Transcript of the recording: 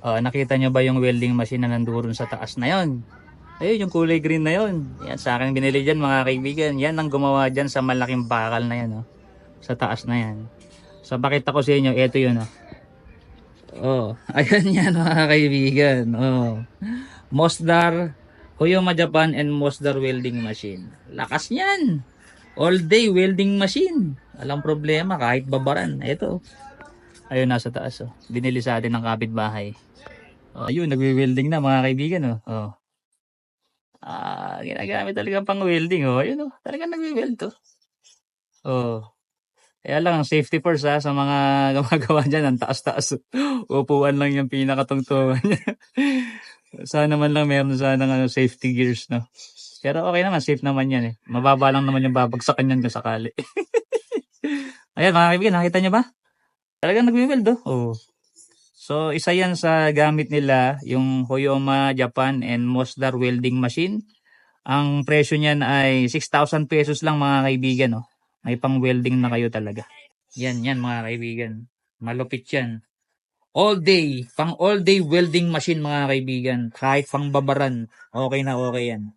Oh, nakita nyo ba yung welding machine na nandoon sa taas na yon? Ayun, yung kulay green na yon. Yan, sa akin binili dyan mga kaibigan. Yan ang gumawa dyan sa malaking bakal na yan. Oh. Sa taas na yan. So, pakita ko sa inyo. Ito yun. Oh. Oh, ayan yan mga kaibigan. Oh. Mosdar, Hoyoma Japan and Mosdar welding machine. Lakas niyan. All day welding machine. Walang problema kahit babaran. Ito. Ayun nasa taas oh. Binili sa atin ng kapitbahay. Oh, ayun nagwe-welding na mga kaibigan oh. Oh. Ah, ginagamit talaga pang welding oh. Ayun oh, talaga nagwe-weld to. Oh. Kaya lang, safety first ha, sa mga gumagawa dyan, ang taas-taas. Upuan lang yung pinakatungtungan sana man lang meron sana ng ano, safety gears, no? Pero okay naman, safe naman yan eh. Mababa lang naman yung babagsakan yan kung sakali. Ayan mga kaibigan, nakita niyo ba? Talagang nagwi-weld oh. oh. So, isa yan sa gamit nila, yung Hoyoma Japan and Mosdar welding machine. Ang presyo niyan ay 6,000 pesos lang mga kaibigan. Oh. May pang welding na kayo talaga. Yan, yan mga kaibigan. Malupit yan. All day, pang all day welding machine mga kaibigan. Kahit pang babaran, okay na okay yan.